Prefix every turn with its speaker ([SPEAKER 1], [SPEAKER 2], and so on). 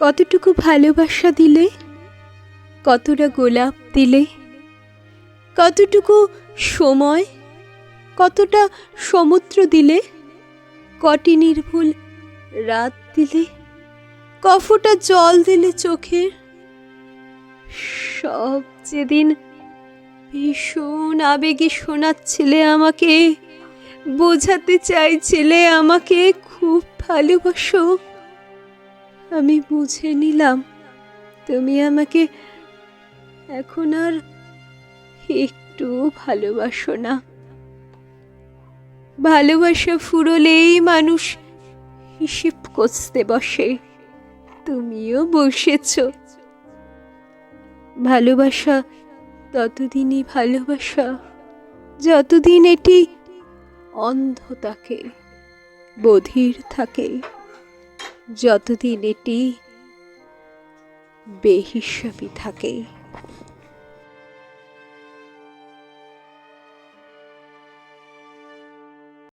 [SPEAKER 1] কতটুকু ভালোবাসা দিলে? কতটা গোলাপ দিলে? কতটুকু সময়? কতটা সমুদ্র দিলে? কটি নির্ভুল রাত দিলে? কফটা জল দিলে চোখের? সব যেদিন ভীষণ আবেগে শোনাচ্ছিলে আমাকে, বোঝাতে চাইছিলে আমাকে, খুব ভালোবাসো। আমি বুঝে নিলাম। তুমি আমাকে এখন আর একটু ভালোবাসো না। ভালোবাসা ফুরলেই মানুষ হিসেব কষতে বসে। তুমিও বসেছ। ভালোবাসা ততদিনই ভালোবাসা, যতদিন এটি অন্ধ থাকে বধির থাকে। যতদিন এটি বেহিসাবি থাকে।